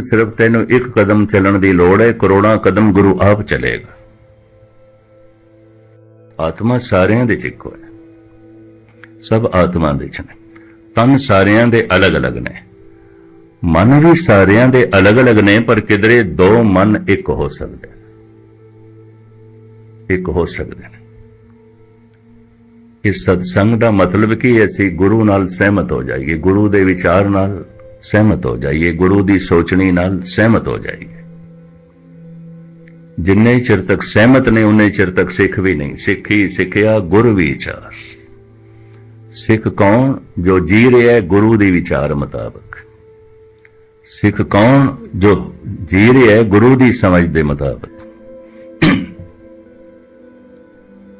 ਸਿਰਫ ਤੈਨੂੰ ਇੱਕ ਕਦਮ ਚੱਲਣ ਦੀ ਲੋੜ ਹੈ, ਕਰੋੜਾਂ ਕਦਮ ਗੁਰੂ ਆਪ ਚਲੇਗਾ। ਆਤਮਾ ਸਾਰਿਆਂ ਦੇ ਚ ਇੱਕੋ ਹੈ। ਸਭ ਆਤਮਾ ਦੇ ਚ ਨੇ। ਤਨ ਸਾਰਿਆਂ ਦੇ ਅਲੱਗ-ਅਲੱਗ ਨੇ। ਮਨ ਵੀ ਸਾਰਿਆਂ ਦੇ ਅਲੱਗ-ਅਲੱਗ ਨੇ, ਪਰ ਕਿਧਰੇ ਦੋ ਮਨ ਇੱਕ ਹੋ ਸਕਦੇ ਨੇ। ਇੱਕ ਹੋ ਸਕਦੇ ਨੇ। ਇਸ ਸਤਸੰਗ ਦਾ ਮਤਲਬ ਕੀ ਹੈ? ਅਸੀਂ ਗੁਰੂ ਨਾਲ ਸਹਿਮਤ ਹੋ ਜਾਈਏ। ਗੁਰੂ ਦੇ ਵਿਚਾਰ ਨਾਲ ਸਹਿਮਤ ਹੋ ਜਾਈਏ, ਗੁਰੂ ਦੀ ਸੋਚਣੀ ਨਾਲ ਸਹਿਮਤ ਹੋ ਜਾਈਏ। ਜਿੰਨੇ ਚਿਰ ਤੱਕ ਸਹਿਮਤ ਨੇ, ਉਨੇ ਚਿਰ ਤੱਕ ਸਿੱਖ ਵੀ ਨਹੀਂ। ਸਿੱਖੀ ਸਿੱਖਿਆ ਗੁਰ ਵਿਚਾਰ। ਸਿੱਖ ਕੌਣ ਜੋ ਜੀ ਰਿਹਾ ਹੈ ਗੁਰੂ ਦੇ ਵਿਚਾਰ ਮੁਤਾਬਕ? ਸਿੱਖ ਕੌਣ ਜੋ ਜੀ ਰਿਹਾ ਹੈ ਗੁਰੂ ਦੀ ਸਮਝ ਦੇ ਮੁਤਾਬਕ?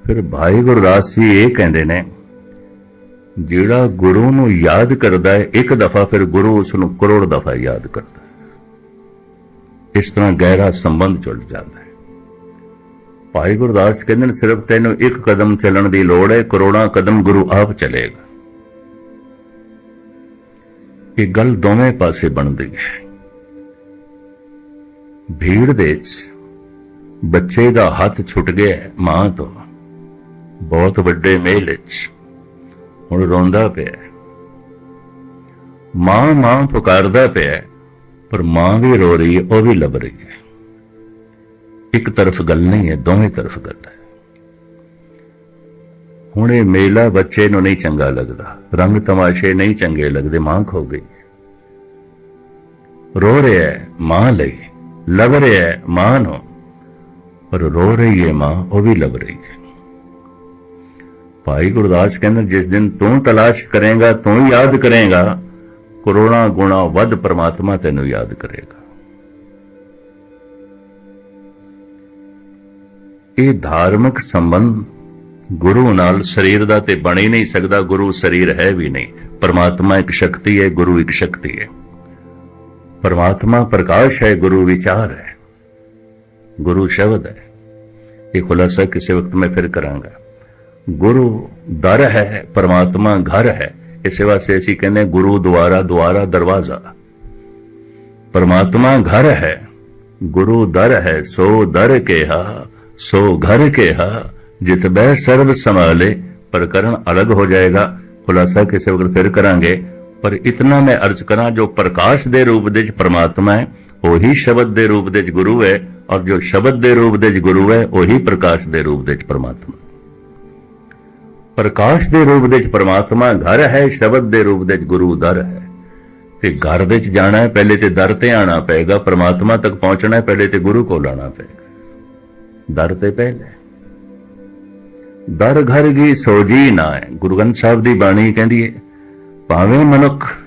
ਫਿਰ ਭਾਈ ਗੁਰਦਾਸ ਜੀ ਇਹ ਕਹਿੰਦੇ ਨੇ ਜਿਹੜਾ ਗੁਰੂ ਨੂੰ ਯਾਦ ਕਰਦਾ ਹੈ, ਇੱਕ ਦਫਾ ਫਿਰ ਗੁਰੂ ਉਸ ਨੂੰ ਕਰੋੜ ਦਫਾ ਯਾਦ ਕਰਦਾ ਹੈ। ਇਸ ਤਰ੍ਹਾਂ ਗਹਿਰਾ ਸੰਬੰਧ ਜੁੜ ਜਾਂਦਾ ਹੈ। ਭਾਈ ਗੁਰਦਾਸ ਕਹਿੰਦੇ ਨੇ, ਸਿਰਫ ਤੈਨੂੰ ਇੱਕ ਕਦਮ ਚੱਲਣ ਦੀ ਲੋੜ ਹੈ, ਕਰੋੜਾਂ ਕਦਮ ਗੁਰੂ ਆਪ ਚਲੇਗਾ। ਇਹ ਗੱਲ ਦੋਵੇਂ ਪਾਸੇ ਬਣਦੀ ਹੈ। ਭੀੜ ਦੇ ਵਿੱਚ ਬੱਚੇ ਦਾ ਹੱਥ ਛੁੱਟ ਗਿਆ ਮਾਂ ਤੋਂ। ਬਹੁਤ ਵੱਡੇ ਮੇਲ ਵਿੱਚ। ਹੁਣ ਰੋਂਦਾ ਪਿਆ ਮਾਂ ਮਾਂ ਪੁਕਾਰਦਾ ਪਿਆ ਪਰ ਮਾਂ ਵੀ ਰੋ ਰਹੀ ਹੈ, ਉਹ ਵੀ ਲੱਭ ਰਹੀ ਹੈ। ਇੱਕ ਤਰਫ ਗੱਲ ਨਹੀਂ ਹੈ, ਦੋਵੇਂ ਤਰਫ ਗੱਲ ਹੈ। ਹੁਣ ਇਹ ਮੇਲਾ ਬੱਚੇ ਨੂੰ ਨਹੀਂ ਚੰਗਾ ਲੱਗਦਾ, ਰੰਗ ਤਮਾਸ਼ੇ ਨਹੀਂ ਚੰਗੇ ਲੱਗਦੇ, ਮਾਂ ਖੋ ਗਈ। ਰੋ ਰਿਹਾ ਹੈ, ਮਾਂ ਲਈ, ਲੱਭ ਰਿਹਾ ਹੈ, ਮਾਂ ਨੂੰ, ਪਰ ਰੋ ਰਹੀ ਹੈ ਮਾਂ, ਉਹ ਵੀ ਲੱਭ ਰਹੀ ਹੈ। ਭਾਈ ਗੁਰਦਾਸ ਕਹਿੰਦਾ, ਜਿਸ ਦਿਨ ਤੂੰ ਤਲਾਸ਼ ਕਰੇਗਾ, ਤੂੰ ਯਾਦ ਕਰੇਗਾ, ਕਰੋੜਾਂ ਗੁਣਾ ਵੱਧ ਪ੍ਰਮਾਤਮਾ ਤੈਨੂੰ ਯਾਦ ਕਰੇਗਾ। ਇਹ ਧਾਰਮਿਕ ਸੰਬੰਧ ਗੁਰੂ ਨਾਲ ਸਰੀਰ ਦਾ ਤੇ ਬਣ ਹੀ ਨਹੀਂ ਸਕਦਾ, ਗੁਰੂ ਸਰੀਰ ਹੈ ਵੀ ਨਹੀਂ। ਪਰਮਾਤਮਾ ਇੱਕ ਸ਼ਕਤੀ ਹੈ, ਗੁਰੂ ਇੱਕ ਸ਼ਕਤੀ ਹੈ। ਪਰਮਾਤਮਾ ਪ੍ਰਕਾਸ਼ ਹੈ, ਗੁਰੂ ਵਿਚਾਰ ਹੈ। ਗੁਰੂ ਸ਼ਬਦ ਹੈ। ਇਹ ਖੁਲਾਸਾ ਕਿਸੇ ਵਕਤ ਮੈਂ ਫਿਰ ਕਰਾਂਗਾ। ਗੁਰੂ ਦਰ ਹੈ, ਪਰਮਾਤਮਾ ਘਰ ਹੈ। ਇਸੇ ਵਾਸਤੇ ਅਸੀਂ ਕਹਿੰਦੇ ਗੁਰੂ ਦੁਆਰਾ ਦੁਆਰਾ ਦਰਵਾਜ਼ਾ। ਪਰਮਾਤਮਾ ਘਰ ਹੈ, ਗੁਰੂ ਦਰ ਹੈ, ਸੋ ਦਰ ਕਿਹਾ, ਸੋ ਘਰ ਕਿਹਾ, ਜਿਤ ਬਹਿ ਸਰਬ ਸੰਭਾਲੇ ਪ੍ਰਕਰਨ ਅਲੱਗ ਹੋ ਜਾਏਗਾ। ਖੁਲਾਸਾ ਕਿਸੇ ਵਕਤ ਫਿਰ ਕਰਾਂਗੇ, ਪਰ ਇਤਨਾ ਮੈਂ ਅਰਜ਼ ਕਰਾਂ, ਜੋ ਪ੍ਰਕਾਸ਼ ਦੇ ਰੂਪ ਦੇ ਵਿੱਚ ਪਰਮਾਤਮਾ ਹੈ, ਉਹੀ ਸ਼ਬਦ ਦੇ ਰੂਪ ਦੇ ਵਿੱਚ ਗੁਰੂ ਹੈ, ਔਰ ਜੋ ਸ਼ਬਦ ਦੇ ਰੂਪ ਦੇ ਵਿੱਚ ਗੁਰੂ ਹੈ, ਉਹੀ ਪ੍ਰਕਾਸ਼ ਦੇ ਰੂਪ ਦੇ ਵਿੱਚ ਪਰਮਾਤਮਾ। ਪ੍ਰਕਾਸ਼ ਦੇ ਰੂਪ ਵਿੱਚ ਪਰਮਾਤਮਾ ਘਰ ਹੈ, ਸ਼ਬਦ ਦੇ ਰੂਪ ਵਿੱਚ ਗੁਰੂ ਦਰ ਹੈ। ਤੇ ਘਰ ਵਿੱਚ ਜਾਣਾ ਹੈ, ਪਹਿਲੇ ਤੇ ਦਰ ਤੇ ਆਣਾ ਪਏਗਾ, ਪਰਮਾਤਮਾ ਤੱਕ ਪਹੁੰਚਣਾ ਹੈ, ਪਹਿਲੇ ਤੇ ਗੁਰੂ ਕੋਲ ਆਣਾ ਪਏਗਾ। ਦਰ ਤੇ ਪਹਿਲੇ। ਦਰ ਘਰ ਕੀ ਸੋਜੀ ਨਾ ਹੈ। ਗੁਰੂ ਗ੍ਰੰਥ ਸਾਹਿਬ ਦੀ ਬਾਣੀ ਕਹਿੰਦੀ ਹੈ, ਭਾਵੇਂ ਮਨੁੱਖ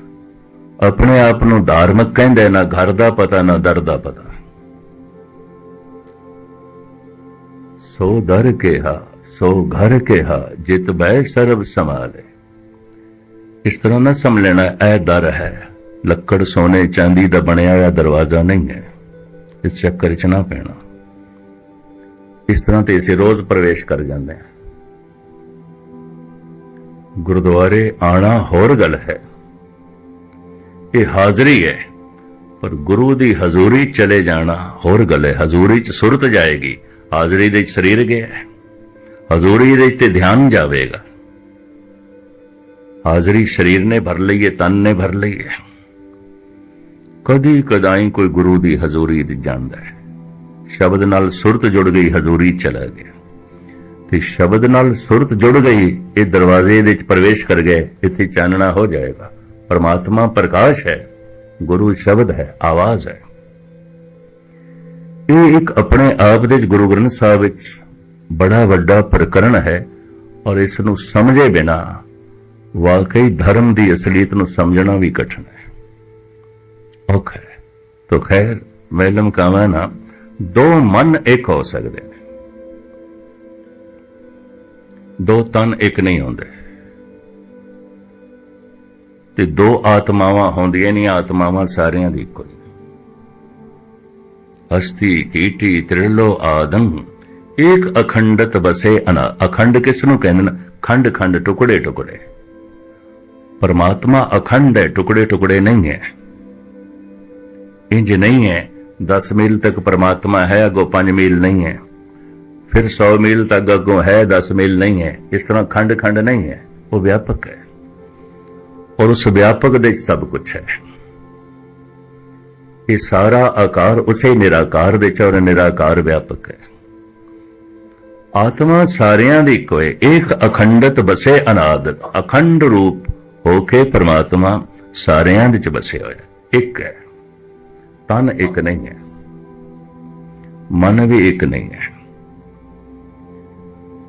ਆਪਣੇ ਆਪ ਨੂੰ ਧਾਰਮਿਕ ਕਹਿੰਦੇ ਨਾ ਘਰ ਦਾ ਪਤਾ, ਨਾ ਦਰ ਦਾ ਪਤਾ। ਸੋ ਦਰ ਕਿਹਾ ਸੋ ਘਰ ਕਿਹਾ, ਜਿਤ ਬੈ ਸਰਬ ਸੰਭਾਲੇ। ਇਸ ਤਰ੍ਹਾਂ ਨਾ ਸਮਝ ਲੈਣਾ, ਇਹ ਦਰ ਹੈ। ਲੱਕੜ ਸੋਨੇ ਚਾਂਦੀ ਦਾ ਬਣਿਆ ਹੋਇਆ ਦਰਵਾਜ਼ਾ ਨਹੀਂ ਹੈ। ਇਸ ਚੱਕਰ 'ਚ ਨਾ ਪੈਣਾ। ਇਸ ਤਰ੍ਹਾਂ ਤੇ ਅਸੀਂ ਰੋਜ਼ ਪ੍ਰਵੇਸ਼ ਕਰ ਜਾਂਦੇ ਹਾਂ। ਗੁਰਦੁਆਰੇ ਆਣਾ ਹੋਰ ਗੱਲ ਹੈ। ਇਹ ਹਾਜ਼ਰੀ ਹੈ, ਪਰ ਗੁਰੂ ਦੀ ਹਜ਼ੂਰੀ ਚਲੇ ਜਾਣਾ ਹੋਰ ਗੱਲ ਹੈ। ਹਜ਼ੂਰੀ 'ਚ ਸੁਰਤ ਜਾਏਗੀ। ਹਾਜ਼ਰੀ ਦੇ ਸਰੀਰ ਗਿਆ ਹੈ। ਹਜ਼ੂਰੀ ਦੇ ਤੇ ਧਿਆਨ ਜਾਵੇਗਾ। ਹਾਜ਼ਰੀ ਸਰੀਰ ਨੇ ਭਰ ਲਈ ਹੈ, ਤਨ ਨੇ ਭਰ ਲਈ ਹੈ। ਕਦੀ ਕਦਾਈ ਕੋਈ ਗੁਰੂ ਦੀ ਹਜ਼ੂਰੀ ਦੀ ਜਾਂਦਾ ਹੈ। ਸ਼ਬਦ ਨਾਲ ਸੁਰਤ ਜੁੜ ਗਈ, ਹਜ਼ੂਰੀ ਚਲਾ ਗਿਆ। ਤੇ ਸ਼ਬਦ ਨਾਲ ਸੁਰਤ ਜੁੜ ਗਈ, ਇਹ ਦਰਵਾਜ਼ੇ ਦੇ ਵਿੱਚ ਪ੍ਰਵੇਸ਼ ਕਰ ਗਏ, ਇੱਥੇ ਚਾਨਣਾ ਹੋ ਜਾਏਗਾ। ਪਰਮਾਤਮਾ ਪ੍ਰਕਾਸ਼ ਹੈ, ਗੁਰੂ ਸ਼ਬਦ ਹੈ, ਆਵਾਜ਼ ਹੈ। ਇਹ ਇੱਕ ਆਪਣੇ ਆਪ ਦੇ ਗੁਰੂ ਗ੍ਰੰਥ ਸਾਹਿਬ ਵਿੱਚ ਬੜਾ ਵੱਡਾ ਪ੍ਰਕਰਣ ਹੈ ਔਰ ਇਸ ਨੂੰ ਸਮਝੇ ਬਿਨਾ ਵਾਕਈ ਧਰਮ ਦੀ ਅਸਲੀਅਤ ਨੂੰ ਸਮਝਣਾ ਵੀ ਕਠਿਨ ਹੈ। ਔਖਾ ਹੈ। ਤੋ ਖੈਰ ਮੈਲਮ ਲਮਕਾਵਾਂ ਨਾ, ਦੋ ਮਨ ਇੱਕ ਹੋ ਸਕਦੇ ਨੇ। ਦੋ ਤਨ ਇੱਕ ਨਹੀਂ ਹੁੰਦੇ। ਤੇ ਦੋ ਆਤਮਾਵਾਂ ਹੁੰਦੀਆਂ ਨਹੀਂ, ਆਤਮਾਵਾਂ ਸਾਰਿਆਂ ਦੀ ਇੱਕੋ ਹੀ। ਅਸਤੀ, ਕੀਟੀ ਤ੍ਰਿਲੋ ਆਦਮ। ਇੱਕ ਅਖੰਡਤ ਵਸੇ ਅਨਾ। ਅਖੰਡ ਕਿਸ ਨੂੰ ਕਹਿੰਦੇ ਨੇ? ਖੰਡ ਖੰਡ, ਟੁਕੜੇ ਟੁਕੜੇ। ਪਰਮਾਤਮਾ ਅਖੰਡ ਹੈ, ਟੁਕੜੇ ਟੁਕੜੇ ਨਹੀਂ ਹੈ। ਇੰਜ ਨਹੀਂ ਹੈ 10 ਮੀਲ ਤੱਕ ਪਰਮਾਤਮਾ ਹੈ, ਅਗੋ 5 ਮੀਲ ਨਹੀਂ ਹੈ। ਫਿਰ 100 ਮੀਲ ਤੱਕ ਅਗੋ ਹੈ 10 ਮੀਲ ਨਹੀਂ ਹੈ। ਇਸ ਤਰ੍ਹਾਂ ਖੰਡ ਖੰਡ ਨਹੀਂ ਹੈ। ਉਹ ਵਿਆਪਕ ਹੈ। ਔਰ ਉਸ ਵਿਆਪਕ ਦੇ ਸਭ ਕੁਝ ਹੈ। ਇਹ ਸਾਰਾ ਆਕਾਰ ਉਸੇ ਨਿਰਾਕਾਰ ਦੇ ਚ ਔਰ ਨਿਰਾਕਾਰ ਵਿਆਪਕ ਹੈ। ਆਤਮਾ ਸਾਰਿਆਂ ਦੀ ਇੱਕੋ ਹੈ ਇੱਕ ਅਖੰਡਤ ਬਸੇ ਅਨਾਦ। ਅਖੰਡ ਰੂਪ ਹੋ ਕੇ ਪ੍ਰਮਾਤਮਾ ਸਾਰਿਆਂ ਵਿੱਚ ਚ ਹੋਇਆ ਇੱਕ ਹੈ। ਤਨ ਇੱਕ ਨਹੀਂ ਹੈ। ਮਨ ਵੀ ਇੱਕ ਨਹੀਂ ਹੈ।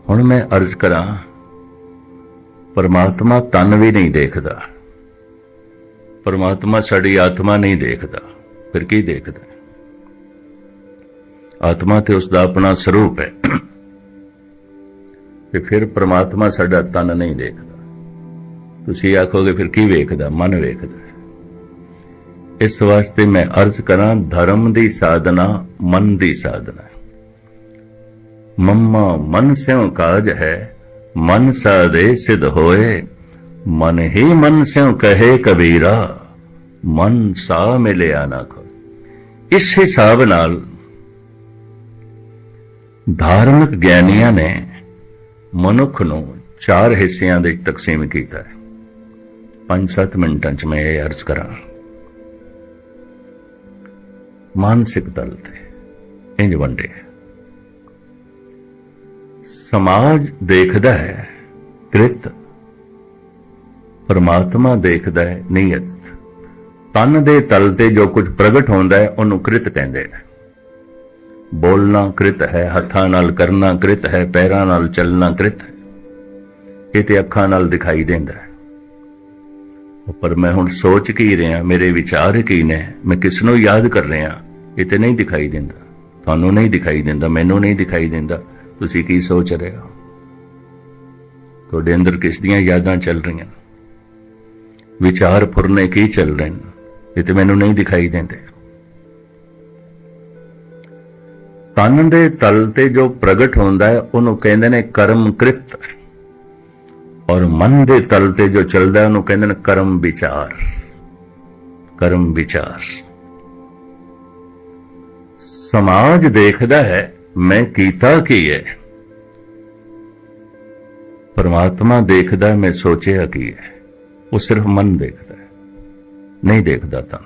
ਹੁਣ ਮੈਂ ਅਰਜ਼ ਕਰਾਂ, ਪਰਮਾਤਮਾ ਤਨ ਵੀ ਨਹੀਂ ਦੇਖਦਾ। ਪਰਮਾਤਮਾ ਸਾਡੀ ਆਤਮਾ ਨਹੀਂ ਦੇਖਦਾ। ਫਿਰ ਕੀ ਦੇਖਦਾ ਆਤਮਾ ਤੇ ਉਸ ਦਾ ਆਪਣਾ ਸਰੂਪ ਹੈ। ਤੇ ਫਿਰ ਪ੍ਰਮਾਤਮਾ ਸਾਡਾ ਤਨ ਨਹੀਂ ਦੇਖਦਾ। ਤੁਸੀਂ ਆਖੋਗੇ, ਫਿਰ ਕੀ ਵੇਖਦਾ? ਮਨ ਵੇਖਦਾ ਇਸ ਵਾਸਤੇ ਮੈਂ ਅਰਜ਼ ਕਰਾਂ, ਧਰਮ ਦੀ ਸਾਧਨਾ, ਮਨ ਦੀ ਸਾਧਨਾ ਮੰਮਾ, ਮਨ ਸਿਉ ਕਾਜ ਹੈ, ਮਨ ਸਾਦੇ ਸਿਧ ਹੋਏ, ਮਨ ਹੀ ਮਨ ਸਿਉ ਕਹੇ ਕਬੀਰਾ, ਮਨ ਸਾ ਮਿਲਿਆ ਨਾ ਕੋ ਇਸ ਹਿਸਾਬ ਨਾਲ ਧਾਰਮਿਕ ਗਿਆਨੀਆਂ ਨੇ ਮਨੁੱਖ ਨੂੰ ਚਾਰ ਹਿੱਸਿਆਂ ਦੇ ਤਕਸੀਮ ਕੀਤਾ ਹੈ। 5-7 ਮਿੰਟਾਂ 'ਚ ਮੈਂ ਇਹ ਅਰਜ਼ ਕਰਾਂ। ਮਾਨਸਿਕ ਤਲ ਤੇ ਇੰਜ ਵੰਡੇ। ਸਮਾਜ ਦੇਖਦਾ ਹੈ, ਕ੍ਰਿਤ। ਪਰਮਾਤਮਾ ਦੇਖਦਾ ਹੈ ਨੀਅਤ ਤਨ ਦੇ ਤਲ ਤੇ ਜੋ ਕੁਝ ਪ੍ਰਗਟ ਹੁੰਦਾ ਹੈ, ਉਹਨੂੰ ਕ੍ਰਿਤ ਕਹਿੰਦੇ ਨੇ। ਬੋਲਣਾ ਕ੍ਰਿਤ ਹੈ, ਹੱਥਾਂ ਨਾਲ ਕਰਨਾ ਕ੍ਰਿਤ ਹੈ, ਪੈਰਾਂ ਨਾਲ ਚੱਲਣਾ ਕ੍ਰਿਤ ਹੈ। ਇਹ ਤੇ ਅੱਖਾਂ ਨਾਲ ਦਿਖਾਈ ਦਿੰਦਾ ਹੈ। ਪਰ ਮੈਂ ਹੁਣ ਸੋਚ ਕੀ ਰਿਹਾ, ਮੇਰੇ ਵਿਚਾਰ ਕੀ ਨੇ, ਮੈਂ ਕਿਸ ਨੂੰ ਯਾਦ ਕਰ ਰਿਹਾ, ਇਹ ਤੇ ਨਹੀਂ ਦਿਖਾਈ ਦਿੰਦਾ। ਤੁਹਾਨੂੰ ਨਹੀਂ ਦਿਖਾਈ ਦਿੰਦਾ, ਮੈਨੂੰ ਨਹੀਂ ਦਿਖਾਈ ਦਿੰਦਾ। ਤੁਸੀਂ ਕੀ ਸੋਚ ਰਹੇ ਹੋ? ਤੁਹਾਡੇ ਅੰਦਰ ਕਿਸ ਦੀਆਂ ਯਾਦਾਂ ਚੱਲ ਰਹੀਆਂ? ਵਿਚਾਰ ਫੁਰਨੇ ਕੀ ਚੱਲ ਰਹੇ ਨੇ? ਇਹ ਤੇ ਮੈਨੂੰ ਨਹੀਂ ਦਿਖਾਈ ਦਿੰਦੇ। ਤਨ ਦੇ ਤਲ ਤੇ ਜੋ ਪ੍ਰਗਟ ਹੁੰਦਾ ਹੈ, ਉਹਨੂੰ ਕਹਿੰਦੇ ਨੇ ਕਰਮ ਕ੍ਰਿਤ। ਔਰ ਮਨ ਦੇ ਤਲ ਤੇ ਜੋ ਚੱਲਦਾ ਉਹਨੂੰ ਕਹਿੰਦੇ ਨੇ ਕਰਮ ਵਿਚਾਰ। ਕਰਮ ਵਿਚਾਰ। ਸਮਾਜ ਦੇਖਦਾ ਹੈ, ਮੈਂ ਕੀਤਾ ਕੀ ਹੈ? ਪਰਮਾਤਮਾ ਦੇਖਦਾ ਮੈਂ ਸੋਚਿਆ ਕੀ ਹੈ? ਉਹ ਸਿਰਫ ਮਨ ਦੇਖਦਾ ਹੈ, ਨਹੀਂ ਦੇਖਦਾ ਤਾਂ।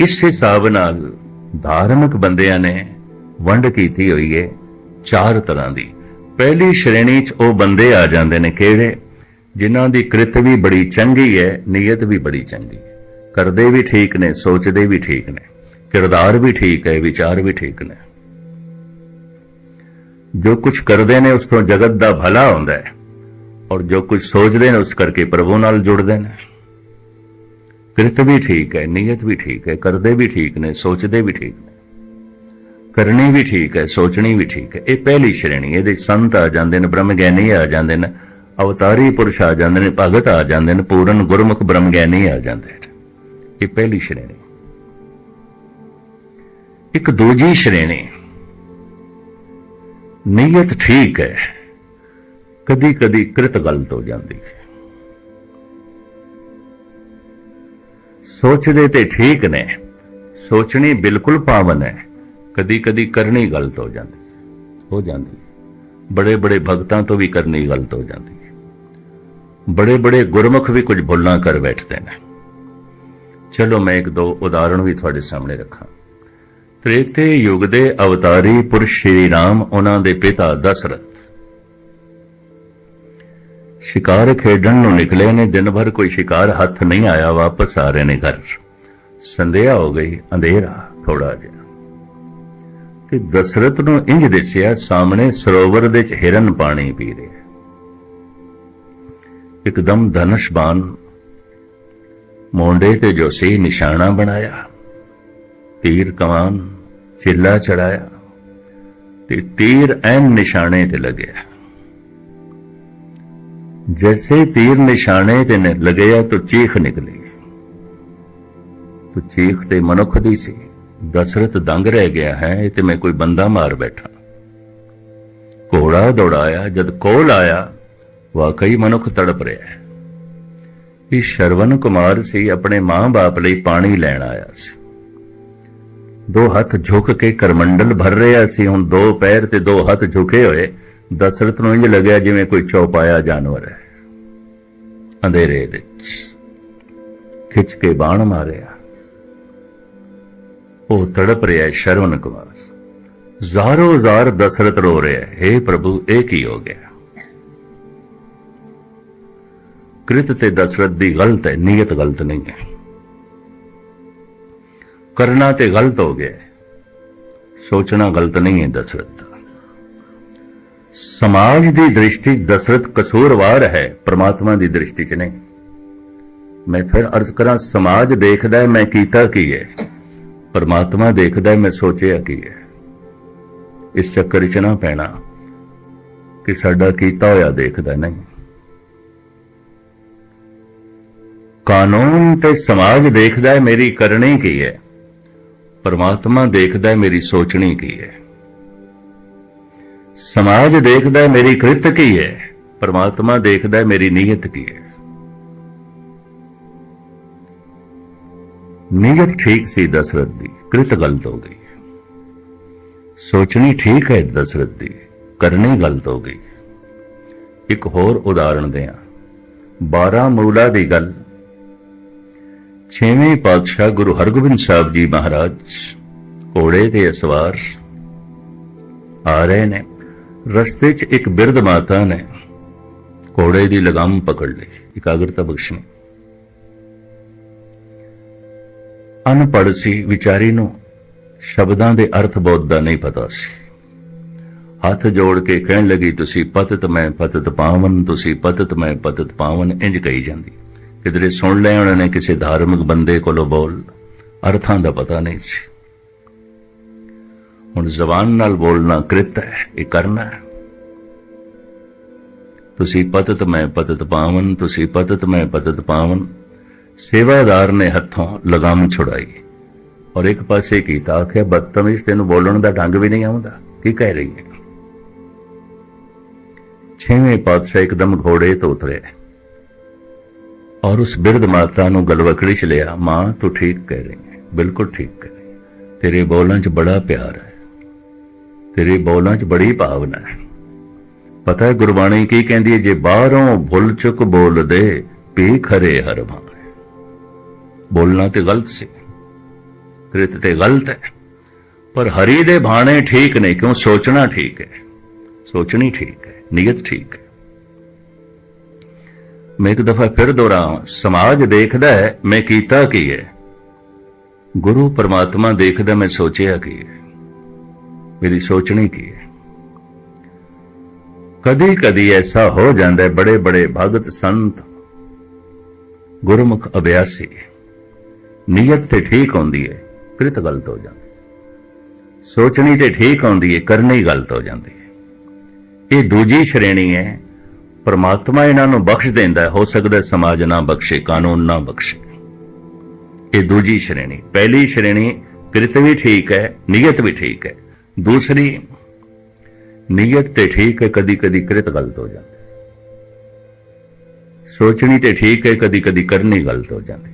ਇਸ ਹਿਸਾਬ ਨਾਲ ਧਾਰਮਿਕ ਬੰਦਿਆਂ ਨੇ ਵੰਡ ਕੀਤੀ ਹੋਈ ਹੈ ਚਾਰ ਤਰ੍ਹਾਂ ਦੀ। ਪਹਿਲੀ ਸ਼੍ਰੇਣੀ 'ਚ ਉਹ ਬੰਦੇ ਆ ਜਾਂਦੇ ਨੇ ਕਿਹੜੇ? ਜਿਨ੍ਹਾਂ ਦੀ ਕ੍ਰਿਤ ਵੀ ਬੜੀ ਚੰਗੀ ਹੈ ਨੀਅਤ ਵੀ ਬੜੀ ਚੰਗੀ। ਹੈ ਕਰਦੇ ਵੀ ਠੀਕ ਨੇ, ਸੋਚਦੇ ਵੀ ਠੀਕ ਨੇ। ਕਿਰਦਾਰ ਵੀ ਠੀਕ ਹੈ ਵਿਚਾਰ ਵੀ ਠੀਕ ਨੇ। ਜੋ ਕੁਝ ਕਰਦੇ ਨੇ ਉਸ ਤੋਂ ਜਗਤ ਦਾ ਭਲਾ ਹੁੰਦਾ ਹੈ ਔਰ ਜੋ ਕੁਝ ਸੋਚਦੇ ਨੇ ਉਸ ਕਰਕੇ ਪ੍ਰਭੂ ਨਾਲ ਜੁੜਦੇ ਨੇ। ਕ੍ਰਿਤ ਵੀ ਠੀਕ ਹੈ, ਨੀਅਤ ਵੀ ਠੀਕ ਹੈ, ਕਰਦੇ ਵੀ ਠੀਕ ਨੇ, ਸੋਚਦੇ ਵੀ ਠੀਕ ਨੇ। ਕਰਨੀ ਵੀ ਠੀਕ ਹੈ, ਸੋਚਣੀ ਵੀ ਠੀਕ ਹੈ। ਇਹ ਪਹਿਲੀ ਸ਼੍ਰੇਣੀ ਇਹਦੇ ਸੰਤ ਆ ਜਾਂਦੇ ਨੇ ਬ੍ਰਹਮ ਗਿਆਨੀ ਆ ਜਾਂਦੇ ਨੇ, ਅਵਤਾਰੀ ਪੁਰਸ਼ ਆ ਜਾਂਦੇ ਨੇ, ਭਗਤ ਆ ਜਾਂਦੇ ਨੇ, ਪੂਰਨ ਗੁਰਮੁਖ ਬ੍ਰਹਮ ਗਿਆਨੀ ਆ ਜਾਂਦੇ ਨੇ। ਇਹ ਪਹਿਲੀ ਸ਼੍ਰੇਣੀ। ਇੱਕ ਦੂਜੀ ਸ਼੍ਰੇਣੀ। ਨੀਅਤ ਠੀਕ ਹੈ ਕਦੀ ਕਦੀ ਕ੍ਰਿਤ ਗਲਤ ਹੋ ਜਾਂਦੀ ਹੈ। ਸੋਚਦੇ ਤੇ ਠੀਕ ਨੇ, ਸੋਚਣੀ ਬਿਲਕੁਲ ਪਾਵਨ ਹੈ। ਕਦੀ ਕਦੀ ਕਰਨੀ ਗਲਤ ਹੋ ਜਾਂਦੀ ਹੋ ਜਾਂਦੀ। ਬੜੇ ਬੜੇ ਭਗਤਾਂ ਤੋਂ ਵੀ ਕਰਨੀ ਗਲਤ ਹੋ ਜਾਂਦੀ। ਬੜੇ ਬੜੇ ਗੁਰਮੁਖ ਵੀ ਕੁਝ ਭੁੱਲਾਂ ਕਰ ਬੈਠਦੇ ਨੇ। ਚਲੋ ਮੈਂ ਇੱਕ ਦੋ ਉਦਾਹਰਣ ਵੀ ਤੁਹਾਡੇ ਸਾਹਮਣੇ ਰੱਖਾਂ। ਤ੍ਰੇਤੇ ਯੁਗ ਦੇ ਅਵਤਾਰੀ ਪੁਰਸ਼ ਸ਼੍ਰੀ ਰਾਮ, ਉਹਨਾਂ ਦੇ ਪਿਤਾ ਦਸ਼ਰਥ ਸ਼ਿਕਾਰ ਖੇਡਣ ਨੂੰ ਨਿਕਲੇ ਨੇ, ਦਿਨ ਭਰ ਕੋਈ ਸ਼ਿਕਾਰ ਹੱਥ ਨਹੀਂ ਆਇਆ ਵਾਪਸ ਆ ਰਹੇ ਨੇ ਘਰ। ਸੰਧਿਆ ਹੋ ਗਈ, ਅੰਧੇਰਾ ਥੋੜਾ ਜਿਹਾ। ਤੇ ਦਸ਼ਰਥ ਨੂੰ ਇੰਜ ਦਿਸਿਆ, ਸਾਹਮਣੇ ਸਰੋਵਰ ਦੇ ਚ ਹਿਰਨ ਪਾਣੀ ਪੀ ਰਿਹਾ ਇੱਕਦਮ ਧਨੁਸ਼ਬਾਨ ਮੋਢੇ ਤੇ ਜੋ ਨਿਸ਼ਾਨਾ ਬਣਾਇਆ। ਤੀਰ ਕਮਾਨ ਚਿੱਲਾ ਚੜਾਇਆ। ਤੇ ਤੀਰ ਐਨ ਨਿਸ਼ਾਨੇ ਤੇ ਲੱਗਿਆ। जैसे तीर निशाने ते न लगया तो चीख निकली तो चीख ਤੇ ਮਨੁੱਖ ਦੀ ਸੀ ਦਸ਼ਰਥ ਦੰਗ ਰਹਿ ਗਿਆ ਹੈ ਇਹ ਤੇ ਮੈਂ ਕੋਈ ਬੰਦਾ ਮਾਰ ਬੈਠਾ ਘੋੜਾ ਦੌੜਾਇਆ ਜਦ ਕੋਲ ਆਇਆ ਵਾਕਈ ਮਨੁੱਖ ਤੜਪ ਰਿਹਾ ਹੈ ਵੀ ਸ਼ਰਵਨ ਕੁਮਾਰ ਸੀ ਆਪਣੇ ਮਾਂ-ਬਾਪ ਲਈ ਪਾਣੀ ਲੈਣ ਆਇਆ ਸੀ ਦੋ ਹੱਥ ਝੁਕ ਕੇ ਕਰਮੰਡਲ ਭਰ ਰਿਹਾ ਸੀ ਹੁਣ ਦੋ ਪੈਰ ਤੇ ਦੋ ਹੱਥ ਝੁਕੇ ਹੋਏ ਦਸਰਤ ਨੂੰ ਇੰਜ ਲੱਗਿਆ ਜਿਵੇਂ ਕੋਈ ਚੌਪਾਇਆ ਜਾਨਵਰ ਹੈ। ਅੰਧੇਰੇ ਵਿੱਚ ਖਿੱਚ ਕੇ ਬਾਣ ਮਾਰਿਆ। ਉਹ ਤੜਪ ਰਿਹਾ ਸ਼ਰਵਨ ਕੁਮਾਰ। ਜ਼ਾਰੋ ਜ਼ਾਰ ਦਸ਼ਰਥ ਰੋ ਰਿਹਾ ਹੈ। हे ਪ੍ਰਭੂ, ਇਹ ਕੀ ਹੋ ਗਿਆ? ਕ੍ਰਿਤ ਤੇ ਦਸ਼ਰਥ ਦੀ ਗਲਤ ਹੈ। ਨੀਅਤ ਗਲਤ ਨਹੀਂ ਹੈ। ਕਰਨਾ ਤੇ ਗਲਤ ਹੋ ਗਿਆ ਸੋਚਣਾ ਗਲਤ ਨਹੀਂ ਹੈ ਦਸ਼ਰਥ ਦਾ। ਸਮਾਜ ਦੀ ਦ੍ਰਿਸ਼ਟੀ 'ਚ ਦਸ਼ਰਥ ਕਸੂਰਵਾਰ ਹੈ, ਪ੍ਰਮਾਤਮਾ ਦੀ ਦ੍ਰਿਸ਼ਟੀ 'ਚ ਨਹੀਂ। ਮੈਂ ਫਿਰ ਅਰਜ਼ ਕਰਾਂ, ਸਮਾਜ ਦੇਖਦਾ ਹੈ ਮੈਂ ਕੀਤਾ ਕੀ ਹੈ। ਪਰਮਾਤਮਾ ਦੇਖਦਾ ਹੈ ਮੈਂ ਸੋਚਿਆ ਕੀ ਹੈ। ਇਸ ਚੱਕਰ 'ਚ ਨਾ ਪੈਣਾ ਕਿ ਸਾਡਾ ਕੀਤਾ ਹੋਇਆ ਦੇਖਦਾ ਨਹੀਂ। ਕਾਨੂੰਨ ਤੇ ਸਮਾਜ ਦੇਖਦਾ ਹੈ ਮੇਰੀ ਕਰਨੀ ਕੀ ਹੈ। ਪਰਮਾਤਮਾ ਦੇਖਦਾ ਹੈ ਮੇਰੀ ਸੋਚਣੀ ਕੀ ਹੈ। ਸਮਾਜ ਦੇਖਦਾ ਮੇਰੀ ਕ੍ਰਿਤ ਕੀ ਹੈ, ਪਰਮਾਤਮਾ ਦੇਖਦਾ ਮੇਰੀ ਨੀਅਤ ਕੀ ਹੈ। ਨੀਅਤ ਠੀਕ ਸੀ ਦਸ਼ਰਥ ਦੀ, ਕ੍ਰਿਤ ਗਲਤ ਹੋ ਗਈ। ਸੋਚਣੀ ਠੀਕ ਹੈ ਦਸ਼ਰਥ ਦੀ, ਕਰਨੀ ਗਲਤ ਹੋ ਗਈ। ਇੱਕ ਹੋਰ ਉਦਾਹਰਣ ਦਿਆਂ। 12 ਮੂਲਾ ਦੀ ਗੱਲ। ਛੇਵੇਂ ਪਾਤਸ਼ਾਹ ਗੁਰੂ ਹਰਗੋਬਿੰਦ ਸਾਹਿਬ ਜੀ ਮਹਾਰਾਜ ਘੋੜੇ ਤੇ ਅਸਵਾਰ ਆ ਰਹੇ ਨੇ। ਰਸਤੇ 'ਚ ਇੱਕ ਬਿਰਧ ਮਾਤਾ ਨੇ ਘੋੜੇ ਦੀ ਲਗਾਮ ਪਕੜ ਲਈ, ਇਕਾਗਰਤਾ ਬਖਸ਼ਣੀ। ਅਨਪੜ੍ਹ ਸੀ, ਵਿਚਾਰੀ ਨੂੰ ਸ਼ਬਦਾਂ ਦੇ ਅਰਥ ਬੋਧ ਦਾ ਨਹੀਂ ਪਤਾ ਸੀ। ਹੱਥ ਜੋੜ ਕੇ ਕਹਿਣ ਲੱਗੀ, ਤੁਸੀਂ ਪਤਤ, ਮੈਂ ਪਤਤ ਪਾਵਨ, ਤੁਸੀਂ ਪਤਤ, ਮੈਂ ਪਤਤ ਪਾਵਨ, ਇੰਜ ਕਹੀ ਜਾਂਦੀ। ਕਿਧਰੇ ਸੁਣ ਲਿਆ ਉਹਨਾਂ ਨੇ ਕਿਸੇ ਧਾਰਮਿਕ ਬੰਦੇ ਕੋਲੋਂ ਬੋਲ। ਅਰਥਾਂ ਦਾ ਪਤਾ ਨਹੀਂ ਸੀ। ਹੁਣ ਜ਼ਬਾਨ ਨਾਲ ਬੋਲਣਾ ਕ੍ਰਿਤ ਹੈ, ਇਹ ਕਰਨਾ ਹੈ। ਤੁਸੀਂ ਪਤਤ, ਮੈਂ ਪਤਤ ਪਾਵਨ, ਤੁਸੀਂ ਪਤਤ, ਮੈਂ ਪਤਤ ਪਾਵਨ। ਸੇਵਾਦਾਰ ਨੇ ਹੱਥੋਂ ਲਗਾਮ ਛੁਡਾਈ। ਔਰ ਇੱਕ ਪਾਸੇ ਕੀਤਾ, ਆਖਿਆ, ਬਦਤਮੀਜ਼, ਤੈਨੂੰ ਬੋਲਣ ਦਾ ਢੰਗ ਵੀ ਨਹੀਂ ਆਉਂਦਾ। ਕੀ ਕਹਿ ਰਹੀ ਹੈ? ਛੇਵੇਂ ਪਾਤਸ਼ਾਹ ਇੱਕਦਮ ਘੋੜੇ ਤੋਂ ਉਤਰੇ ਔਰ ਉਸ ਬਿਰਧ ਮਾਤਾ ਨੂੰ ਗਲਵਕੜੀ ਚ ਲਿਆ, ਮਾਂ, ਤੂੰ ਠੀਕ ਕਹਿ ਰਹੀ ਹੈ, ਬਿਲਕੁਲ ਠੀਕ ਕਹਿ ਰਹੀ ਤੇਰੇ ਬੋਲਾਂ 'ਚ ਬੜਾ ਪਿਆਰ ਹੈ। ਤੇਰੀ ਬੋਲਾਂ 'ਚ ਬੜੀ ਭਾਵਨਾ ਹੈ। ਪਤਾ ਹੈ ਗੁਰਬਾਣੀ ਕੀ ਕਹਿੰਦੀ ਹੈ? ਜੇ ਬਾਹਰੋਂ ਭੁੱਲ ਚੁੱਕ ਬੋਲਦੇ ਪੀ ਖਰੇ ਹਰ ਭਾਵੇਂ। ਬੋਲਣਾ ਤੇ ਗਲਤ ਸੀ। ਕ੍ਰਿਤ ਤੇ ਗਲਤ ਹੈ। ਪਰ ਹਰੀ ਦੇ ਭਾਣੇ ਠੀਕ ਨੇ, ਕਿਉਂ? ਸੋਚਣਾ ਠੀਕ ਹੈ। ਸੋਚਣੀ ਠੀਕ ਹੈ, ਨੀਅਤ ਠੀਕ ਹੈ। ਮੈਂ ਇੱਕ ਦਫਾ ਫਿਰ ਦੁਹਰਾਵਾਂ। ਸਮਾਜ ਦੇਖਦਾ ਹੈ, ਮੈਂ ਕੀਤਾ ਕੀ ਹੈ? ਗੁਰੂ ਪਰਮਾਤਮਾ ਦੇਖਦਾ, ਮੈਂ ਸੋਚਿਆ ਕੀ ਹੈ? ਮੇਰੀ ਸੋਚਣੀ ਕੀ ਹੈ? ਕਦੀ ਕਦੀ ਐਸਾ ਹੋ ਜਾਂਦਾ ਬੜੇ ਬੜੇ ਭਗਤ ਸੰਤ। ਗੁਰਮੁਖ ਅਭਿਆਸੀ ਨੀਅਤ ਤੇ ਠੀਕ ਹੁੰਦੀ ਹੈ, ਕ੍ਰਿਤ ਗਲਤ ਹੋ ਜਾਂਦੀ ਸੋਚਣੀ ਤੇ ਠੀਕ ਹੁੰਦੀ ਹੈ, ਕਰਨੀ ਗਲਤ ਹੋ ਜਾਂਦੀ ਹੈ। ਇਹ ਦੂਜੀ ਸ਼੍ਰੇਣੀ ਹੈ, ਪਰਮਾਤਮਾ ਇਹਨਾਂ ਨੂੰ ਬਖਸ਼ ਦਿੰਦਾ ਹੋ ਸਕਦਾ ਸਮਾਜ ਨਾ ਬਖਸ਼ੇ, ਕਾਨੂੰਨ ਨਾ ਬਖਸ਼ੇ। ਇਹ ਦੂਜੀ ਸ਼੍ਰੇਣੀ, ਪਹਿਲੀ ਸ਼੍ਰੇਣੀ ਕ੍ਰਿਤ ਵੀ ਠੀਕ ਹੈ, ਨੀਅਤ ਵੀ ਠੀਕ ਹੈ। ਦੂਸਰੀ, ਨੀਅਤ ਤੇ ਠੀਕ ਹੈ ਕਦੀ ਕਦੀ ਕ੍ਰਿਤ ਗਲਤ ਹੋ ਜਾਂਦੀ। ਸੋਚਣੀ ਤੇ ਠੀਕ ਹੈ ਕਦੀ ਕਦੀ ਕਰਨੀ ਗਲਤ ਹੋ ਜਾਂਦੀ।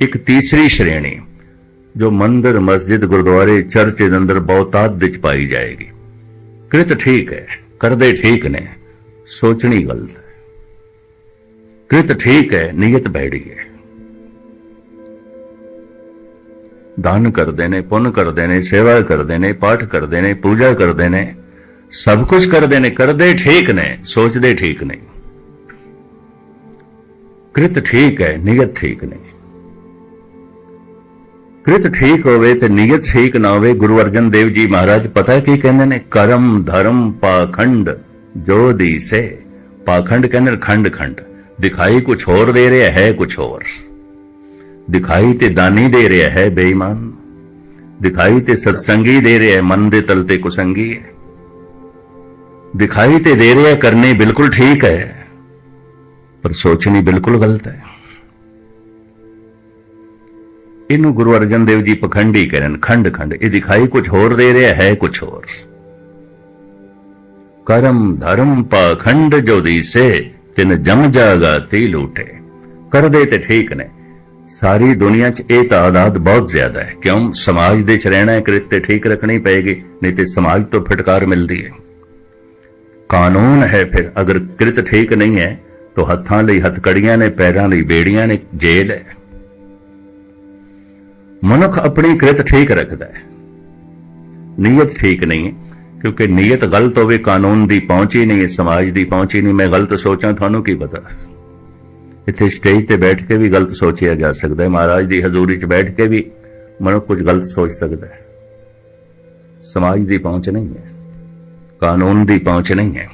ਇੱਕ ਤੀਸਰੀ ਸ਼੍ਰੇਣੀ, ਜੋ ਮੰਦਰ, ਮਸਜਿਦ, ਗੁਰਦੁਆਰੇ, ਚਰਚ ਦੇ ਅੰਦਰ ਬਹੁਤਾਤ ਵਿੱਚ ਪਾਈ ਜਾਏਗੀ। ਕ੍ਰਿਤ ਠੀਕ ਹੈ, ਕਰਦੇ ਠੀਕ ਨੇ, ਸੋਚਣੀ ਗਲਤ ਹੈ। ਕ੍ਰਿਤ ਠੀਕ ਹੈ, ਨੀਅਤ ਬੈੜੀ ਹੈ। ਦਾਨ ਕਰਦੇ ਨੇ, ਪੁੰਨ ਕਰਦੇ ਨੇ, ਸੇਵਾ ਕਰਦੇ ਨੇ, ਪਾਠ ਕਰਦੇ ਨੇ, ਪੂਜਾ ਕਰਦੇ ਨੇ, ਸਭ ਕੁਝ ਕਰਦੇ ਨੇ, ਕਰਦੇ ਠੀਕ ਨੇ, ਸੋਚਦੇ ਠੀਕ ਨਹੀਂ ਕ੍ਰਿਤ ਠੀਕ ਹੈ ਨੀਅਤ ਠੀਕ ਨਹੀਂ ਕ੍ਰਿਤ ਠੀਕ ਹੋਵੇ ਤੇ ਨਿਯਤ ਠੀਕ ਨਾ ਹੋਵੇ, ਗੁਰੂ ਅਰਜਨ ਦੇਵ ਜੀ ਮਹਾਰਾਜ ਪਤਾ ਕੀ ਕਹਿੰਦੇ ਨੇ? ਕਰਮ, ਧਰਮ, ਪਾਖੰਡ, ਜੋ ਦੀਸੇ ਪਾਖੰਡ ਕਹਿੰਦੇ ਨੇ ਖੰਡ ਖੰਡ। ਦਿਖਾਈ ਕੁਝ ਹੋਰ ਦੇ ਰਿਹਾ ਹੈ ਕੁਝ ਹੋਰ। ਦਿਖਾਈ ਤੇ ਦਾਨੀ ਦੇ ਰਿਹਾ ਹੈ, ਬੇਈਮਾਨ। ਦਿਖਾਈ ਤੇ ਸਤਸੰਗੀ ਦੇ ਰਿਹਾ ਹੈ, ਮਨ ਦੇ ਤਲ ਤੇ ਕੁਸੰਗੀ ਹੈ। ਦਿਖਾਈ ਤੇ ਦੇ ਰਿਹਾ ਕਰਨੀ ਬਿਲਕੁਲ ਠੀਕ ਹੈ, ਪਰ ਸੋਚਣੀ ਬਿਲਕੁਲ ਗਲਤ ਹੈ। ਇਹਨੂੰ ਗੁਰੂ ਅਰਜਨ ਦੇਵ ਜੀ ਪਖੰਡੀ ਕਰਨ, ਖੰਡ ਖੰਡ, ਇਹ ਦਿਖਾਈ ਕੁਝ ਹੋਰ ਦੇ ਰਿਹਾ ਹੈ, ਕੁਝ ਹੋਰ। ਕਰਮ ਧਰਮ ਪਾਖੰਡ ਜੋ ਦੀਸੇ, ਤਿਨ ਜਮ ਜਾਗਾ ਤੀ ਲੂਟੇ। ਕਰਦੇ ਤੇ ਠੀਕ ਨੇ ਸਾਰੀ ਦੁਨੀਆ 'ਚ ਇਹ ਤਾਦਾਦ ਬਹੁਤ ਜ਼ਿਆਦਾ ਹੈ। ਕਿਉਂ? ਸਮਾਜ ਦੇ 'ਚ ਰਹਿਣਾ ਹੈ, ਕ੍ਰਿਤ ਤੇ ਠੀਕ ਰੱਖਣੀ ਪਏਗੀ, ਨਹੀਂ ਤੇ ਸਮਾਜ ਤੋਂ ਫਟਕਾਰ ਮਿਲਦੀ ਹੈ। ਕਾਨੂੰਨ ਹੈ ਫਿਰ, ਅਗਰ ਕ੍ਰਿਤ ਠੀਕ ਨਹੀਂ ਹੈ, ਤਾਂ ਹੱਥਾਂ ਲਈ ਹੱਥਕੜੀਆਂ ਨੇ, ਪੈਰਾਂ ਲਈ ਬੇੜੀਆਂ ਨੇ, ਜੇਲ੍ਹ ਹੈ। ਮਨੁੱਖ ਆਪਣੀ ਕਿਰਤ ਠੀਕ ਰੱਖਦਾ ਹੈ। ਨੀਅਤ ਠੀਕ ਨਹੀਂ ਹੈ, ਕਿਉਂਕਿ ਨੀਅਤ ਗਲਤ ਹੋਵੇ, ਕਾਨੂੰਨ ਦੀ ਪਹੁੰਚ ਹੀ ਨਹੀਂ ਹੈ, ਸਮਾਜ ਦੀ ਪਹੁੰਚ ਹੀ ਨਹੀਂ। ਮੈਂ ਗਲਤ ਸੋਚਾਂ, ਤੁਹਾਨੂੰ ਕੀ ਪਤਾ? ਇੱਥੇ ਸਟੇਜ ਤੇ ਬੈਠ ਕੇ ਵੀ ਗਲਤ ਸੋਚਿਆ ਜਾ ਸਕਦਾ ਹੈ। ਮਹਾਰਾਜ ਦੀ ਹਜ਼ੂਰੀ 'ਚ ਬੈਠ ਕੇ ਵੀ ਮਨੁੱਖ ਕੁਝ ਗਲਤ ਸੋਚ ਸਕਦਾ ਹੈ। ਸਮਾਜ ਦੀ ਪਹੁੰਚ ਨਹੀਂ ਹੈ। ਕਾਨੂੰਨ ਦੀ ਪਹੁੰਚ ਨਹੀਂ ਹੈ।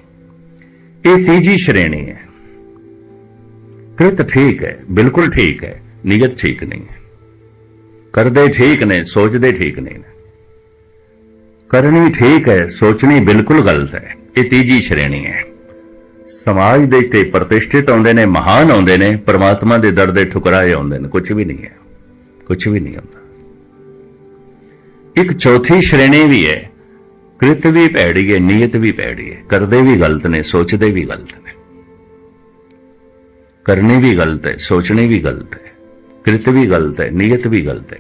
ਇਹ ਤੀਜੀ ਸ਼੍ਰੇਣੀ ਹੈ। ਕ੍ਰਿਤ ਠੀਕ ਹੈ, ਬਿਲਕੁਲ ਠੀਕ ਹੈ ਨੀਅਤ ਠੀਕ ਨਹੀਂ ਹੈ। ਕਰਦੇ ਠੀਕ ਨੇ, ਸੋਚਦੇ ਠੀਕ ਨਹੀਂ ਨੇ। ਕਰਨੀ ਠੀਕ ਹੈ, ਸੋਚਣੀ ਬਿਲਕੁਲ ਗਲਤ ਹੈ। ਇਹ ਤੀਜੀ ਸ਼੍ਰੇਣੀ ਹੈ। ਸਮਾਜ ਦੇ ਤੇ ਪ੍ਰਤਿਸ਼ਠਿਤ ਆਉਂਦੇ ਨੇ, ਮਹਾਨ ਆਉਂਦੇ ਨੇ, ਪ੍ਰਮਾਤਮਾ ਦੇ ਦਰ ਦੇ ਠੁਕਰਾਏ ਆਉਂਦੇ ਨੇ। ਕੁਝ ਵੀ ਨਹੀਂ ਹੈ। ਕੁਝ ਵੀ ਨਹੀਂ ਆਉਂਦਾ ਇੱਕ ਚੌਥੀ ਸ਼੍ਰੇਣੀ ਵੀ ਹੈ। ਕ੍ਰਿਤ ਵੀ ਭੈੜੀ ਹੈ, ਨੀਅਤ ਵੀ ਭੈੜੀ ਹੈ। ਕਰਦੇ ਵੀ ਗਲਤ ਨੇ, ਸੋਚਦੇ ਵੀ ਗਲਤ ਨੇ। ਕਰਨੀ ਵੀ ਗਲਤ ਹੈ, ਸੋਚਣੀ ਵੀ ਗਲਤ ਹੈ। ਕ੍ਰਿਤ ਵੀ ਗਲਤ ਹੈ, ਨੀਅਤ ਵੀ ਗਲਤ ਹੈ।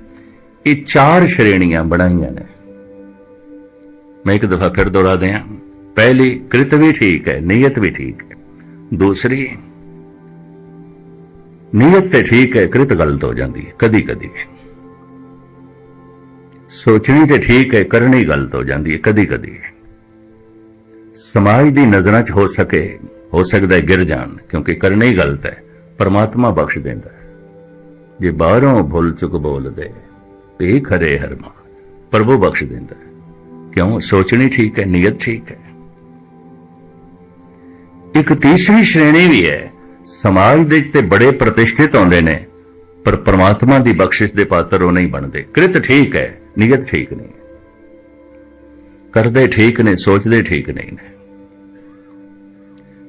ਇਹ ਚਾਰ ਸ਼੍ਰੇਣੀਆਂ ਬਣਾਈਆਂ ਨੇ। ਮੈਂ ਇੱਕ ਦਫਾ ਫਿਰ ਦੁਹਰਾ ਦਿਆਂ। ਪਹਿਲੀ, ਕ੍ਰਿਤ ਵੀ ਠੀਕ ਹੈ, ਨੀਅਤ ਵੀ ਠੀਕ ਹੈ। ਦੂਸਰੀ, ਨੀਅਤ ਤੇ ਠੀਕ ਹੈ, ਕ੍ਰਿਤ ਗਲਤ ਹੋ ਜਾਂਦੀ ਹੈ, ਕਦੀ ਕਦੀ। ਸੋਚਣੀ ਤੇ ਠੀਕ ਹੈ, ਕਰਨੀ ਗਲਤ ਹੋ ਜਾਂਦੀ ਹੈ, ਕਦੀ ਕਦੀ। ਸਮਾਜ ਦੀ ਨਜ਼ਰਾਂ 'ਚ ਹੋ ਸਕੇ, ਹੋ ਸਕਦਾ ਹੈ ਗਿਰ ਜਾਣ, ਕਿਉਂਕਿ ਕਰਨੀ ਹੀ ਗਲਤ ਹੈ, ਪਰਮਾਤਮਾ ਬਖਸ਼ ਦਿੰਦਾ ਹੈ। ਜੇ ਬਾਹਰੋਂ ਭੁੱਲ ਚੁੱਕ ਬੋਲਦੇ ਤੇ ਖਰੇ ਹਰਮਾ, ਪ੍ਰਭੂ ਬਖਸ਼ ਦਿੰਦਾ ਹੈ। ਕਿਉਂ? ਸੋਚਣੀ ਠੀਕ ਹੈ, ਨੀਅਤ ਠੀਕ ਹੈ। ਇੱਕ ਤੀਸਰੀ ਸ਼੍ਰੇਣੀ ਵੀ ਹੈ। ਸਮਾਜ ਦੇ ਤੇ ਬੜੇ ਪ੍ਰਤਿਸ਼ਠਿਤ ਆਉਂਦੇ ਨੇ, ਪਰ ਪ੍ਰਮਾਤਮਾ ਦੀ ਬਖਸ਼ਿਸ਼ ਦੇ ਪਾਤਰ ਉਹ ਨਹੀਂ ਬਣਦੇ। ਕ੍ਰਿਤ ਠੀਕ ਹੈ ਨੀਅਤ ਠੀਕ ਨਹੀਂ ਕਰਦੇ ਠੀਕ ਨੇ, ਸੋਚਦੇ ਠੀਕ ਨਹੀਂ ਨੇ।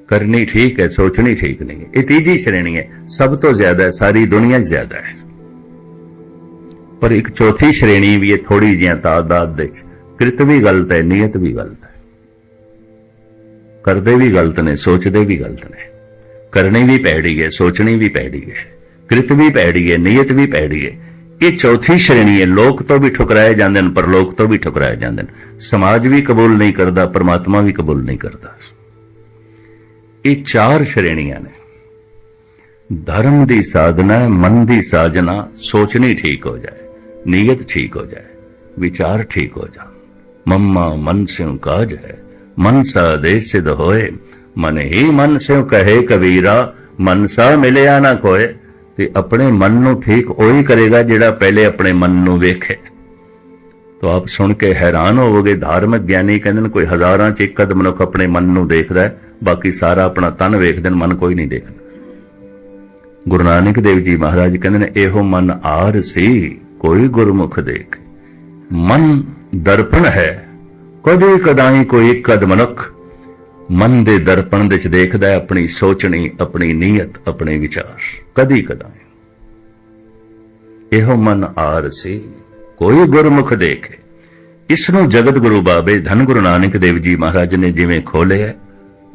ਕਰਨੀ ਠੀਕ ਹੈ, ਸੋਚਣੀ ਠੀਕ ਨਹੀਂ ਹੈ। ਇਹ ਤੀਜੀ ਸ਼੍ਰੇਣੀ ਹੈ। ਸਭ ਤੋਂ ਜ਼ਿਆਦਾ ਸਾਰੀ ਦੁਨੀਆ 'ਚ ਜ਼ਿਆਦਾ ਹੈ। ਪਰ ਇੱਕ ਚੌਥੀ ਸ਼੍ਰੇਣੀ ਵੀ ਹੈ ਥੋੜੀ ਜਿਹੀ ਤਾਦਾਦ ਦੇ ਵਿੱਚ। ਕ੍ਰਿਤ ਵੀ ਗਲਤ ਹੈ ਨੀਅਤ ਵੀ ਗਲਤ ਹੈ। ਕਰਦੇ ਵੀ ਗਲਤ ਨੇ ਸੋਚਦੇ ਵੀ ਗਲਤ ਨੇ। ਕਰਨੀ ਵੀ ਪੈੜੀ ਹੈ ਸੋਚਣੀ ਵੀ ਪੈੜੀ ਹੈ ਕ੍ਰਿਤ ਵੀ ਪੈੜੀ ਹੈ ਨੀਅਤ ਵੀ ਪੈੜੀ ਹੈ। ਇਹ ਚੌਥੀ ਸ਼੍ਰੇਣੀ ਹੈ ਲੋਕ ਤੋਂ ਵੀ ਠੁਕਰਾਏ ਜਾਂਦੇ ਨੇ ਪਰ ਲੋਕ ਤੋਂ ਵੀ ਠੁਕਰਾਏ ਜਾਂਦੇ ਨੇ। ਸਮਾਜ ਵੀ ਕਬੂਲ ਨਹੀਂ ਕਰਦਾ ਪਰਮਾਤਮਾ ਵੀ ਕਬੂਲ ਨਹੀਂ ਕਰਦਾ। ਇਹ ਚਾਰ ਸ਼੍ਰੇਣੀਆਂ ਨੇ। ਧਰਮ ਦੀ ਸਾਧਨਾ ਹੈ, ਮਨ ਦੀ ਸਾਜਨਾ ਸੋਚਣੀ ਠੀਕ ਹੋ ਜਾਏ ਨੀਅਤ ਠੀਕ ਹੋ ਜਾਏ ਵਿਚਾਰ ਠੀਕ ਹੋ ਜਾਣ। ਮਮਾ ਮਨ ਸਿਉ ਕਾਜ ਹੈ ਮਨ ਸਾ ਦੇਸ਼ ਸਿਧ ਹੋਏ ਮਨ ਹੀ ਮਨ ਸਿਉ ਕਹੇ ਕਬੀਰਾ ਮਨਸਾ ਮਿਲਿਆ ਨਾ ਕੋਏ ਤੇ ਆਪਣੇ ਮਨ ਨੂੰ ਠੀਕ ਉਹੀ ਕਰੇਗਾ ਜਿਹੜਾ ਪਹਿਲੇ ਆਪਣੇ ਮਨ ਨੂੰ ਵੇਖੇ ਤੋ ਆਪ ਸੁਣ ਕੇ ਹੈਰਾਨ ਹੋਵੋਗੇ ਧਾਰਮਿਕ ਗਿਆਨੀ ਕਹਿੰਦੇ ਨੇ ਕੋਈ ਹਜ਼ਾਰਾਂ ਚ ਇੱਕ ਅਧ ਮਨੁੱਖ ਆਪਣੇ ਮਨ ਨੂੰ ਦੇਖਦਾ ਹੈ ਬਾਕੀ ਸਾਰਾ ਆਪਣਾ ਤਨ ਵੇਖਦੇ ਨੇ ਮਨ ਕੋਈ ਨਹੀਂ ਦੇਖਦਾ ਗੁਰੂ ਨਾਨਕ ਦੇਵ ਜੀ ਮਹਾਰਾਜ ਕਹਿੰਦੇ ਨੇ ਇਹੋ ਮਨ ਆਰ ਸੀ ਕੋਈ ਗੁਰਮੁਖ ਦੇਖ ਮਨ ਦਰਪਣ ਹੈ ਕਦੇ ਕਦਾਈ ਕੋਈ ਇੱਕ ਅਧ ਮਨੁੱਖ ਮਨ ਦੇ ਦਰਪਣ ਵਿੱਚ ਦੇਖਦਾ ਹੈ ਆਪਣੀ ਸੋਚਣੀ, ਆਪਣੀ ਨੀਅਤ, ਆਪਣੇ ਵਿਚਾਰ। ਕਦੀ ਕਦਾਈ। ਇਹੋ ਮਨ ਆਰ ਸੀ। ਕੋਈ ਗੁਰਮੁਖ ਦੇਖੇ। ਇਸ ਨੂੰ ਜਗਤ ਗੁਰੂ ਬਾਬੇ ਧੰਨ ਗੁਰੂ ਨਾਨਕ ਦੇਵ ਜੀ ਮਹਾਰਾਜ ਨੇ ਜਿਵੇਂ ਖੋਲਿਆ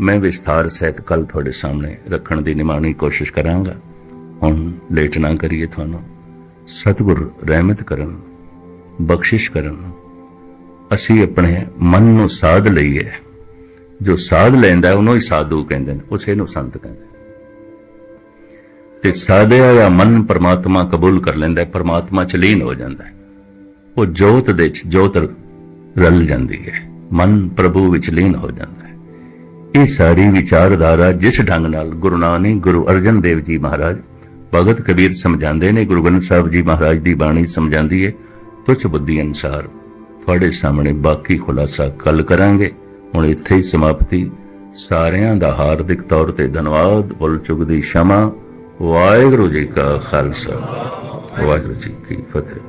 ਮੈਂ ਵਿਸਥਾਰ ਸਹਿਤ ਕੱਲ ਤੁਹਾਡੇ ਸਾਹਮਣੇ ਰੱਖਣ ਦੀ ਨਿਮਾਣੀ ਕੋਸ਼ਿਸ਼ ਕਰਾਂਗਾ। ਹੁਣ ਲੇਟ ਨਾ ਕਰੀਏ ਤੁਹਾਨੂੰ। ਸਤਿਗੁਰ ਰਹਿਮਤ ਕਰਨ, ਬਖਸ਼ਿਸ਼ ਕਰਨ। ਅਸੀਂ ਆਪਣੇ ਮਨ ਨੂੰ ਸਾਧ ਲਈਏ। ਜੋ ਸਾਧ ਲੈਂਦਾ ਉਹਨੂੰ ਹੀ ਸਾਧੂ ਕਹਿੰਦੇ ਨੇ, ਉਸੇ ਨੂੰ ਸੰਤ ਕਹਿੰਦੇ ਨੇ। ਤੇ ਸਾਧਿਆ ਹੋਇਆ ਮਨ ਪਰਮਾਤਮਾ ਕਬੂਲ ਕਰ ਲੈਂਦਾ ਹੈ, ਪਰਮਾਤਮਾ ਚ ਲੀਨ ਹੋ ਜਾਂਦਾ ਹੈ। ਉਹ ਜੋਤ ਦੇ ਚ ਜੋਤ ਰਲ ਜਾਂਦੀ ਹੈ, ਮਨ ਪ੍ਰਭੂ ਵਿੱਚ ਲੀਨ ਹੋ ਜਾਂਦਾ ਹੈ। ਇਹ ਸਾਰੀ ਵਿਚਾਰਧਾਰਾ ਜਿਸ ਢੰਗ ਨਾਲ ਗੁਰੂ ਨਾਨਕ, ਗੁਰੂ ਅਰਜਨ ਦੇਵ ਜੀ ਮਹਾਰਾਜ, ਭਗਤ ਕਬੀਰ ਸਮਝਾਉਂਦੇ ਨੇ, ਗੁਰੂ ਗ੍ਰੰਥ ਸਾਹਿਬ ਜੀ ਮਹਾਰਾਜ ਦੀ ਬਾਣੀ ਸਮਝਾਉਂਦੀ ਹੈ, ਤੁਛ ਬੁੱਧੀ ਅਨਸਾਰ ਤੁਹਾਡੇ ਸਾਹਮਣੇ ਬਾਕੀ ਖੁਲਾਸਾ ਕੱਲ ਕਰਾਂਗੇ। ਹੁਣ ਇੱਥੇ ਹੀ ਸਮਾਪਤੀ। ਸਾਰਿਆਂ ਦਾ ਹਾਰਦਿਕ ਤੌਰ ਤੇ ਧੰਨਵਾਦ। ਭੁੱਲ ਚੁਗਦੀ ਦੀ ਸ਼ਮਾ। ਵਾਹਿਗੁਰੂ ਜੀ ਕਾ ਖਾਲਸਾ। ਵਾਹਿਗੁਰੂ ਜੀ ਕੀ ਫਤਿਹ।